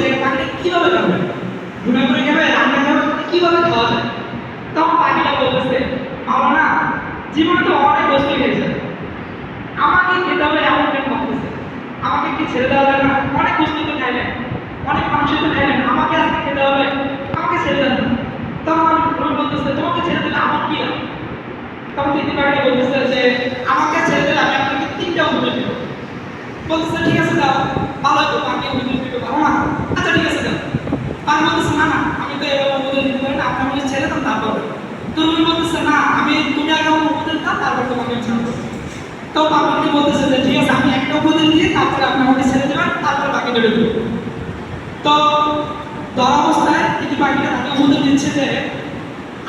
যে পাখিটা কীভাবে খাবে? ঘুরে ঘুরে খাবে রান্না খাবে কীভাবে খাওয়া যায়? তখন পাখিটা বলতেছে মাওলানা জীবনে তো অনেক বস্তু খেয়েছে। আমাকে খেতে হবে এমন কেন ভাবতেছে? আমাকে কি ছেড়ে দেওয়া যাবে না? অনেক বস্তু তো খাইলেন, অনেক মাংস তো খাইলেন, আমাকে আজকে খেতে হবে, আমাকে ছেড়ে দেন তখন রবি বলতেছে, তোমাকে ছেড়ে দিলে আমার কি লাভ? তখন তিনটি পাখিটা বলতেছে যে, আমাকে ছেড়ে দিলে আমি আপনাকে তিনটা উপদেশ দেবো। বলতেছে, ঠিক আছে, দাও, ভালো তো পাখি দিতে আচ্ছা ঠিক আছে না না, আমি তো এরকম উপদেশ দিতে পারি না আপনি আমাকে ছেড়ে দেন তারপর। তো রবি বলতেছে, না, আমি তুমি আগে দাও তারপর তোমাকে তো বাবাকে বলতেছে যে, ঠিক আছে, আমি একটা উপদেশ দিয়ে তারপরে আপনি ছেড়ে দেবেন তারপরে বাকি ধরে দেবো তো ধরা অবস্থায় একটি পাখিটা তাকে উপদেশ দিচ্ছে যে,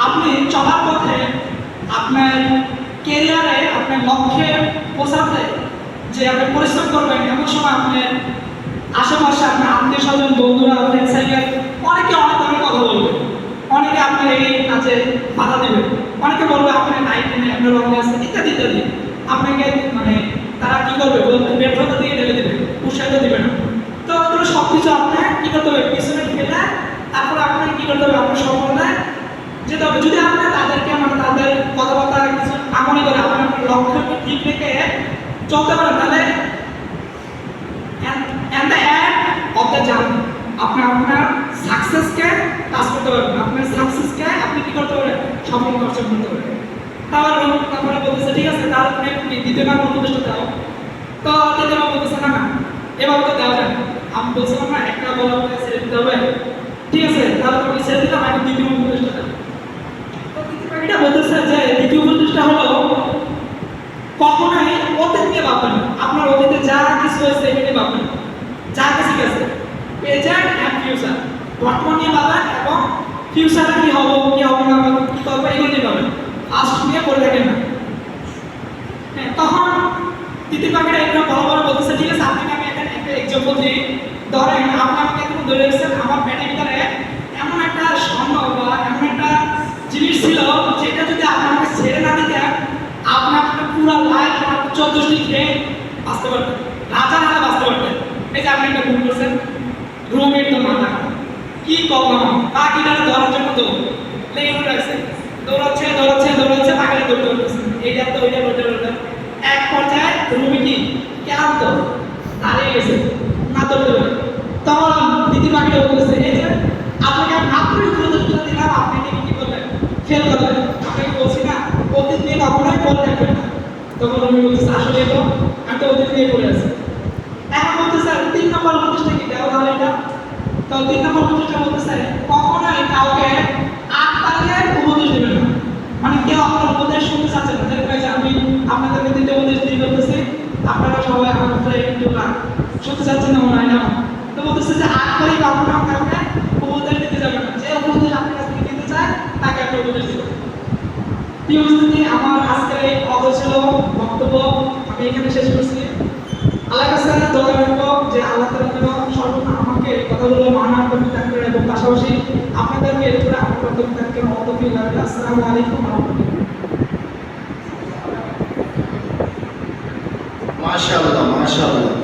আপনি চলার পথে আপনার কেরিয়ারে আপনার লক্ষ্যে পৌঁছাতে যে আপনি পরিশ্রম করবেন, এমন সময় আপনার আশেপাশে আপনার আত্মীয় স্বজন, বন্ধুরা ফ্রেন্ড সাইকেল অনেকে অনেক ধরনের কথা বলবে। অনেকে আপনার এই কাজে বাধা দেবে। অনেকে বলবে, আপনার নাইট নেই, আপনার রঙে আছে, ইত্যাদি ইত্যাদি। আপনাকে মানে তারা কি করবে ব্যর্থতা দিয়ে ঢেলে দেবে, উৎসাহিত দেবে না। তো ওগুলো সব কিছু আপনার কি করতে হবে? পিছনে ফেলে তারপর আপনাকে কি করতে হবে? আপনার সফলতায় যেতে হবে। যদি আপনার তাদেরকে মানে তাদের কথাবার্তা কিছু না মনে করে, আপনার লক্ষ্যকে ঠিক রেখে চলতে পারেন, তাহলে জার্নি আপনি আপনার সাকসেসকে টাচ করতে পারবেন আপনার সাকসেসকে আপনি কি করতে পারবেন সম্পূর্ণ অর্জন করতে পারবেন। তাহলে তারপরে বলতেছে, ঠিক আছে, তাহলে তুমি দ্বিতীয় নাম উপদেশ দাও। তো দ্বিতীয় নাম বলতেছে, না না এভাবে তো দেওয়া যায় আমি বলছিলাম, না, একটা বলা ছেড়ে দিতে হবে। ঠিক আছে, তাহলে তুমি সেরে দিলাম, আমি দ্বিতীয় উপদেশটা দাও তো দ্বিতীয় পাখিটা বলতেছে যে দ্বিতীয় উপদেশটা হলো কখনোই অতীত নিয়ে ভাববেন না। আপনার অতীতে যা কিছু হয়েছে এটা নিয়ে ভাববেন না। যা কিছু গেছে প্রেজেন্ট অ্যান্ড ফিউচার বর্তমান নিয়ে এবং ফিউচারে কি হব কি হব না কি করব এগুলো ভাবেন ফার্স্ট নিয়ে পড়ে থাকেন না। হ্যাঁ, তখন তিতির পাখিটা এগুলো বড় বড় বলতেছে ঠিক আছে আপনাকে আমি একটা এক্সাম্পল দিই ধরেন আপনি আমাকে ধরে রেখেছেন আমার পেটের ভিতরে এমন একটা স্বর্ণ বা এমন একটা জিনিস ছিল যেটা যদি আপনি আমাকে ছেড়ে না দিতেন আপনি আপনার পুরো লাইফ চোদ্দটি খেয়ে বাঁচতে পারতেন। রাজা নালে বাঁচতে পারতেন। এই যে আপনি একটা ভুল করছেন। কি করলাম পাখিটা ধরার জন্য তো লেগে পড়ে দৌড়াচ্ছে দৌড়াচ্ছে দৌড়াচ্ছে দৌড়তে পারতেছে এইটা তো ওইটা ওইটা ওইটা এক পর্যায়ে রুমি কি ক্লান্ত গেছে। না তখন দিদি পাখিটা বলতেছে, এই আপনাকে আমি মাত্রই দিলাম, আপনি কি করলেন? ফেল বলছি না, অতীত নিয়ে কখনোই না। তখন রুমি বলতেছে, আসলে তো আমি তো অতীত নিয়ে পড়ে আছি। এখন বলতেছে তিন নম্বর উপদেশটা কি? দেওয়া তাহলে এটা। তো তিন নম্বর উপদেশটা বলতেছে, কখনোই কাউকে তারিখে উপদেশ না। মানে কেউ আপনার উপদেশ শুনতে চাচ্ছে না। এই যে আমি আপনাদেরকে উপদেশ দিয়ে বলতেছি, আপনারা সবাই আমার ফ্রেন্ড কেউ না শুনতে চাচ্ছেন না মনে হয় না? তো বলতেছে যে কাউকে উপদেশ দিতে যাবেন না। যে উপদেশ আপনার কাছ থেকে দিতে চায়, তাকে আপনি উপদেশ প্রিয় আমার আজকের এই অগোছল বক্তব্য আমি এখানে শেষ করছি। আল্লাহ কাছে দোয়া রাখব যে আল্লাহ তাআলা কথাগুলো মানার করতে থাকবেন এবং পাশাপাশি আপনাদেরকে এরপরে আমার করতে থাকবেন অতফিল আসসালামু আলাইকুম মাশাআল্লাহ মাশাআল্লাহ।